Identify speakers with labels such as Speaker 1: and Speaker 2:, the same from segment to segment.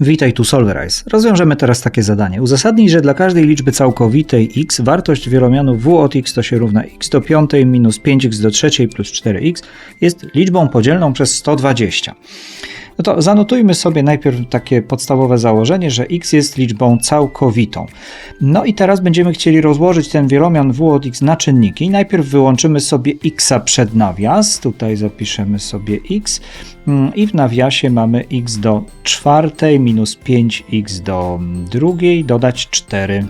Speaker 1: Witaj tu Solverize. Rozwiążemy teraz takie zadanie. Uzasadnij, że dla każdej liczby całkowitej x wartość wielomianu w od x to się równa x do piątej minus 5x do trzeciej plus 4x jest liczbą podzielną przez 120. No to zanotujmy sobie najpierw takie podstawowe założenie, że x jest liczbą całkowitą. No i teraz będziemy chcieli rozłożyć ten wielomian w od x na czynniki. Najpierw wyłączymy sobie x przed nawias, tutaj zapiszemy sobie x mm, i w nawiasie mamy x do czwartej minus 5x do drugiej dodać 4.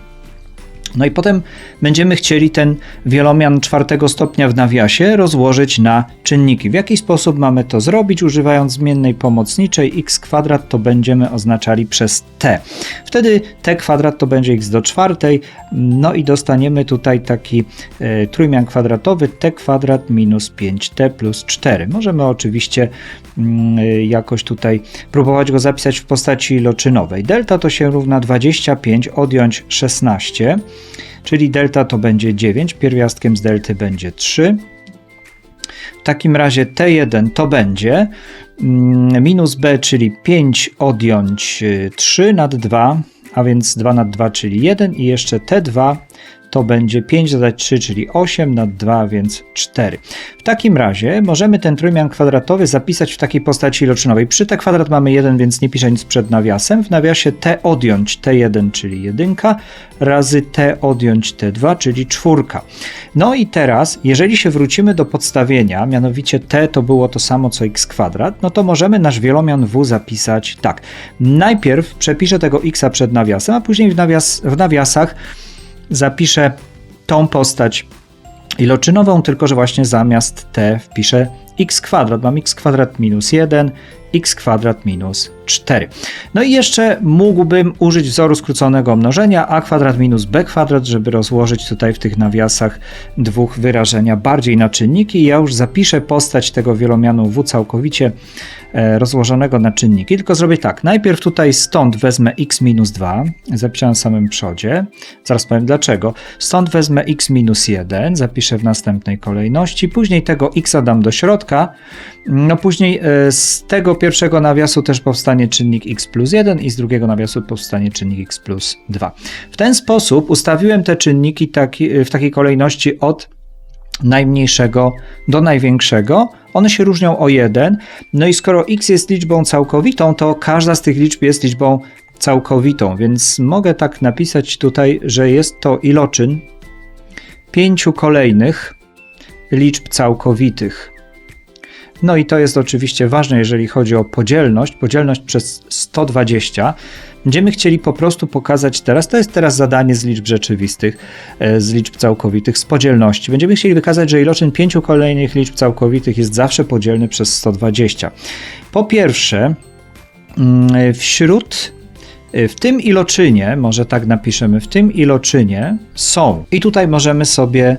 Speaker 1: No i potem będziemy chcieli ten wielomian czwartego stopnia w nawiasie rozłożyć na czynniki. W jaki sposób mamy to zrobić? Używając zmiennej pomocniczej x kwadrat to będziemy oznaczali przez t. Wtedy t kwadrat to będzie x do czwartej, no i dostaniemy tutaj taki e, trójmian kwadratowy t kwadrat minus 5t plus 4. Możemy oczywiście mm, jakoś tutaj próbować go zapisać w postaci iloczynowej. Delta to się równa 25 odjąć 16 czyli delta to będzie 9, pierwiastkiem z delty będzie 3. W takim razie T1 to będzie mm, minus B, czyli 5 odjąć 3 y, nad 2, a więc 2 nad 2, czyli 1 i jeszcze T2 to będzie 5 dodać 3, czyli 8 nad 2, więc 4. W takim razie możemy ten trójmian kwadratowy zapisać w takiej postaci iloczynowej. Przy t kwadrat mamy 1, więc nie piszę nic przed nawiasem. W nawiasie t odjąć t1, czyli 1, razy t odjąć t2, czyli 4. No i teraz, jeżeli się wrócimy do podstawienia, mianowicie t to było to samo co x kwadrat, no to możemy nasz wielomian w zapisać tak. Najpierw przepiszę tego x przed nawiasem, a później w, nawias, w nawiasach zapiszę tą postać iloczynową, tylko że właśnie zamiast t wpiszę x kwadrat. Mam x kwadrat minus 1, x kwadrat minus 4. No i jeszcze mógłbym użyć wzoru skróconego mnożenia a kwadrat minus b kwadrat, żeby rozłożyć tutaj w tych nawiasach dwóch wyrażenia bardziej na czynniki. Ja już zapiszę postać tego wielomianu w całkowicie e, rozłożonego na czynniki, tylko zrobię tak. Najpierw tutaj stąd wezmę x minus 2, zapiszę na samym przodzie, zaraz powiem dlaczego. Stąd wezmę x minus 1, zapiszę w następnej kolejności, później tego x dam do środka, no później e, z tego pierwszego nawiasu też powstanie czynnik x plus 1 i z drugiego nawiasu powstanie czynnik x plus 2. W ten sposób ustawiłem te czynniki taki, w takiej kolejności od najmniejszego do największego. One się różnią o 1. No i skoro x jest liczbą całkowitą, to każda z tych liczb jest liczbą całkowitą, więc mogę tak napisać tutaj, że jest to iloczyn pięciu kolejnych liczb całkowitych. No i to jest oczywiście ważne, jeżeli chodzi o podzielność, podzielność przez 120. Będziemy chcieli po prostu pokazać teraz, to jest teraz zadanie z liczb rzeczywistych, e, z liczb całkowitych, z podzielności. Będziemy chcieli wykazać, że iloczyn pięciu kolejnych liczb całkowitych jest zawsze podzielny przez 120. Po pierwsze, mm, wśród w tym iloczynie, może tak napiszemy, w tym iloczynie są. I tutaj możemy sobie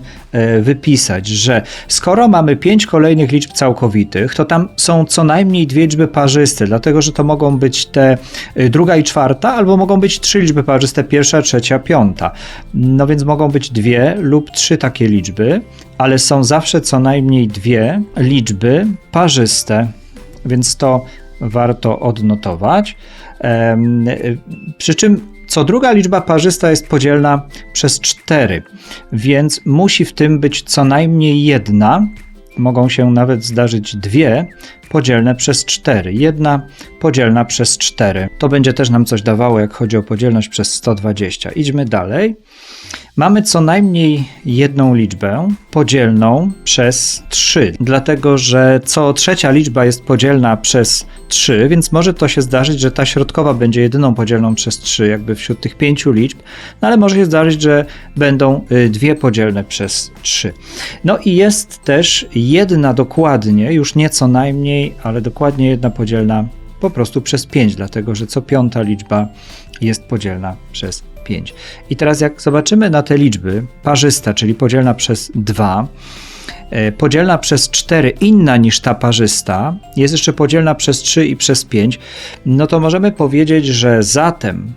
Speaker 1: y, wypisać, że skoro mamy pięć kolejnych liczb całkowitych, to tam są co najmniej dwie liczby parzyste, dlatego że to mogą być te y, druga i czwarta, albo mogą być trzy liczby parzyste, pierwsza, trzecia, piąta. No więc mogą być dwie lub trzy takie liczby, ale są zawsze co najmniej dwie liczby parzyste, więc to warto odnotować. Przy czym co druga liczba parzysta jest podzielna przez 4, więc musi w tym być co najmniej jedna, mogą się nawet zdarzyć dwie podzielne przez 4. Jedna podzielna przez 4. To będzie też nam coś dawało, jak chodzi o podzielność przez 120. Idźmy dalej. Mamy co najmniej jedną liczbę podzielną przez 3, dlatego że co trzecia liczba jest podzielna przez 3, więc może to się zdarzyć, że ta środkowa będzie jedyną podzielną przez 3, jakby wśród tych pięciu liczb, no ale może się zdarzyć, że będą y, dwie podzielne przez 3. No i jest też jedna dokładnie, już nie co najmniej, ale dokładnie jedna podzielna po prostu przez 5, dlatego że co piąta liczba jest podzielna przez 5. I teraz jak zobaczymy na te liczby, parzysta, czyli podzielna przez 2, e, podzielna przez 4 inna niż ta parzysta, jest jeszcze podzielna przez 3 i przez 5, no to możemy powiedzieć, że zatem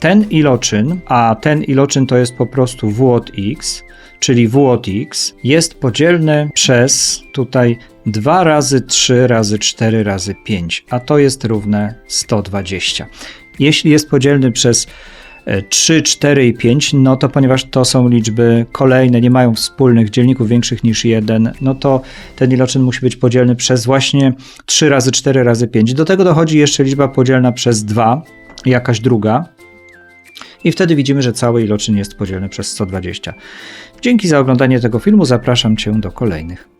Speaker 1: ten iloczyn, a ten iloczyn to jest po prostu w od x, czyli w od x, jest podzielny przez tutaj 2 razy 3 razy 4 razy 5, a to jest równe 120. Jeśli jest podzielny przez 3, 4 i 5, no to ponieważ to są liczby kolejne, nie mają wspólnych dzielników większych niż 1, no to ten iloczyn musi być podzielny przez właśnie 3 razy 4 razy 5. Do tego dochodzi jeszcze liczba podzielna przez 2, jakaś druga. I wtedy widzimy, że cały iloczyn jest podzielny przez 120. Dzięki za oglądanie tego filmu, zapraszam Cię do kolejnych.